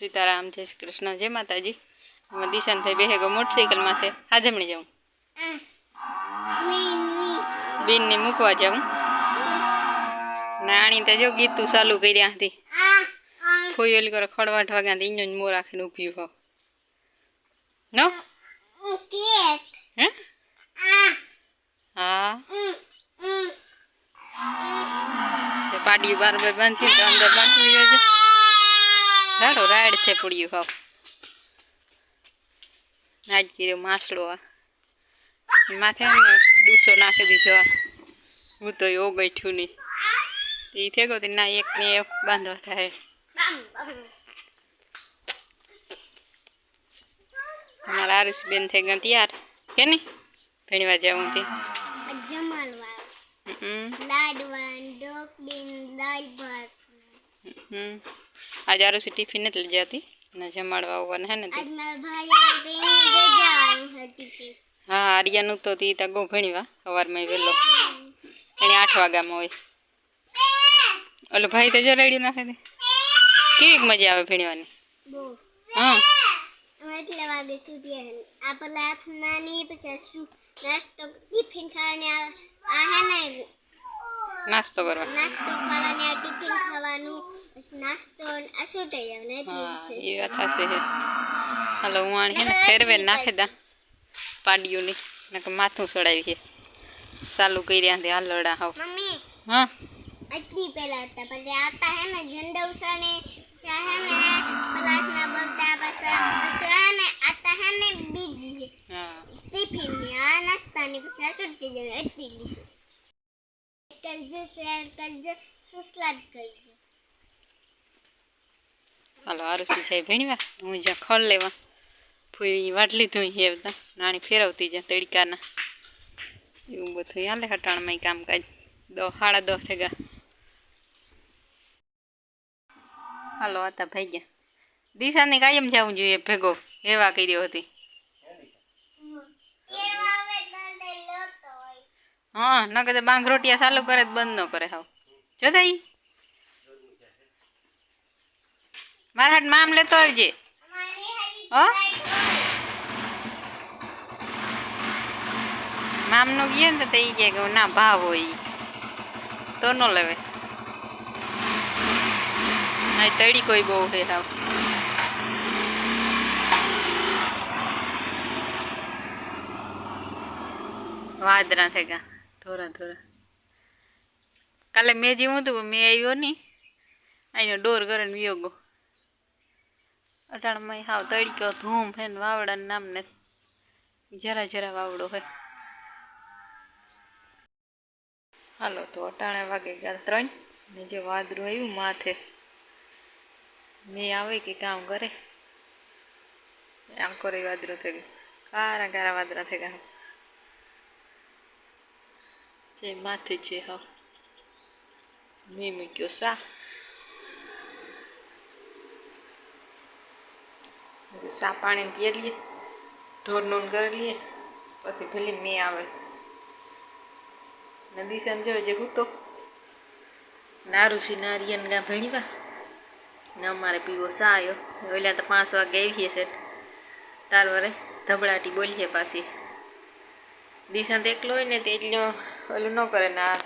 સીતારામ, જય શ્રી કૃષ્ણ, જય માતાજી. એમાં દિશાનભાઈ બેહે ગયો મોટરસાઇકલ માથે. હાજમણી જાઉં. બીનને મૂકવા જાઉં. નાણી તો જો ગીતું ચાલુ કર્યા હતી. ફોયલ કરે ખડવાટ વાગ્યા હતી ઇંજો મોર રાખીને ઊભી હો. નો? હે? હા. તે બાર બાર બાંધી અંદર બાંધવી હોય છે. રાડો રાડ છે પૂડ્યું હાવ નાજ કર્યો માસડો આ. માથે ને ડૂસો નાખી દીધો આ. હું તો એવો બેઠું નહીં. એ થઈ ગયો ના એક ને એક બાંધવા થાય. અમારા આરુષબેન થઈ ગયા તૈયાર. કે ને? ભણવા જવું તે. લાડવાન ભાત. હમ. આજે આરુષી ટિફિન નથી લઈ જતી ને જમાડવા આવવાના હે ને હા આર્યાનું તો તી તગો ભણવા. સવારમાં વહેલો. એને આઠ વાગ્યામાં હોય. ઓલો ભાઈ તો જો રેડિયો નાખે દે કેવી મજા આવે ભણવાની? હા. અમે વાગે સુધી આ હાથ નાની પછી શું નાસ્તો ટિફિન ખાવાની આવે આ હે ને? નાસ્તો કરવા. નાસ્તો ખાવાની ટિફિન ખાવાનું. નાસ્તો આ શું થઈ જવાનું એટલું હા છે એ વાત હશે હે હાલો હું આણી હે ને ફેરવે નાખી દા પાડીઓની નકર માથું સડાવી છે ચાલુ કર્યા તે હાલડા હાવ મમ્મી હા આટલી પેલા હતા પછી આતા હે ને ઝંડા ઉસાને પછી હે ને પેલા હાથના બોલતા પછી પછી હે ને આતા હે ને બીજી હા ટિફિનની આ નાસ્તાની પછી આ છૂટી જવી એટલી ડીશીસ કરજો શેર કરજો સબસ્ક્રાઇબ કરજો હાલો આરુષી જાય ભીણવા હું જ્યાં ખોલ લેવા ફૂઈ વાટ લીધું હે બધા નાની ફેરવતી જ્યાં તડકાના. એવું બધું હાલે હટાણમાં કામકાજ. દો, સાડા દો થેગા. હાલો હતા ભાઈ ગયા દિશાને કાયમ જવું જોઈએ ભેગો. એવા કર્યો હતી. હા ન કદે બાંગ રોટિયા ચાલુ કરે બંધ ન કરે હાવ. જોતા ઈ મારા હાથ મામ લેતો આવજે. હો? મામનું ગયો ને તો ઈ કહે કે ના ભાવ હોય. તો ન લેવે આ તળી કોઈ બહુ હે હાવ. વાદરા થઈ ગયા ધોરા ધોરા. કાલે મેં જેવું હતું મેં આવ્યો નહીં અહીંનો ડોર કરીને વિયો ગયો. અટાણમાં હાવ તડક્યો, ધૂમ હે ને વાવડાનું નામ ને જરા જરા વાવડો હે. હાલો તો અટાણે વાગે ગયા ત્રણ, ને જે વાદરું આવ્યું માથે મેં આવે કે કામ કરે? આમ કરે વાદરું થઈ ગયું. કારા કારા વાદરા થઈ ગયા. જે માથે છે હા મેં મૂક્યો સા સા પાણી પીએ લઈએ ઢોર નોન કરી લઈએ, પછી ભલે મેં આવે. નદી સમજો જે હું તો. નારુસી નારિયન ગા ભણીવા. ને અમારે પીવો સા આવ્યો ઓલા તો પાંચ વાગે આવીએ છે. તાર વરે ધબડાટી બોલીએ પાછી. દિશાંત એકલો હોય ને તે એટલો ઓલું ન કરે ને આ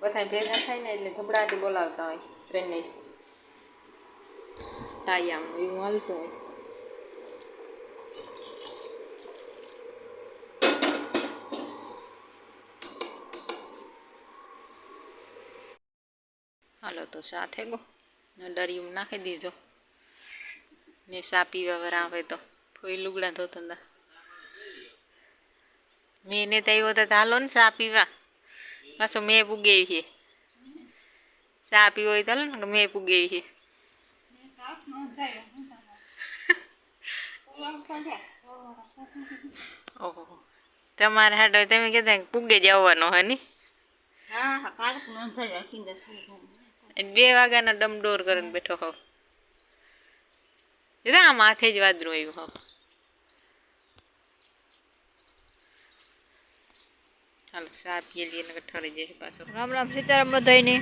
બધા ભેગા થાય ને એટલે ધબડાટી બોલાવતા હોય ફ્રેન્ડને ટાયામ એવું હાલતું હોય. હાલો તો સા ગો. ડરિયું નાખી દીધો. ને સા પીવા વર આવે તો. કોઈ લુગડા ધોતો હતા મેં ને તો તો હાલો ને સા પીવા. પાછો મેં પૂગે છે. સા પીવો હોય તો હાલો ને, મેં પૂગે છે. ઓહો. તમારે હાટો તમે કહેતા પૂગે જવાનો હે ની બે વાગ્યાના ડમડોર કરીને બેઠો હો દીધા આમ આખે જ વાદરું આવ્યું હો હાલો, ચા પીએ લઈએ ને ઠરી જાય પાછો. રામ રામ સીતારામ બધાયને.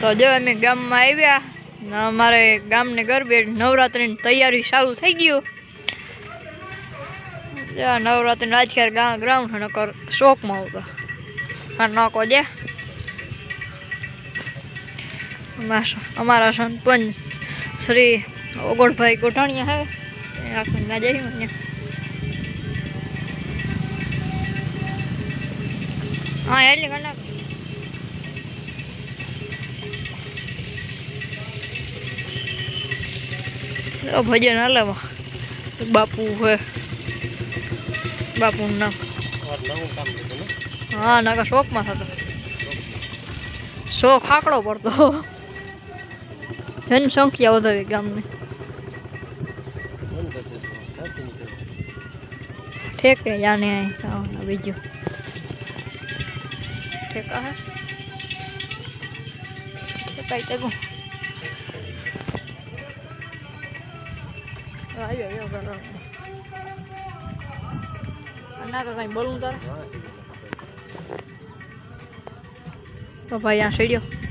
તો જો અમે ગામમાં આવ્યા, ને અમારે ગામને ગરબે નવરાત્રિની તૈયારી ચાલુ થઈ ગયું. જ્યાં નવરાત્રિ રાજખ્યાર ગા ગ્રાઉન્ડ નકર શોકમાં આવતો નકો દે અમારા સરપંચ શ્રી ઓગળભાઈ ગોઠાણીયા હે. આખું ના જઈ હા એટલે કલાક ભજન હાલે બાપુ હે. બાપુનું નામ. હા નાકા શોખમાં થતો. શોખ આકડો પડતો. જનસંખ્યા વધારે ગામની ઠેકે જાને આય બીજું ઠેકા હે ઠેકાઈ ટેકો આવ્યો આવ્યો કરો ના કઈ બોલું તારે તો ભાઈ આ સીડ્યો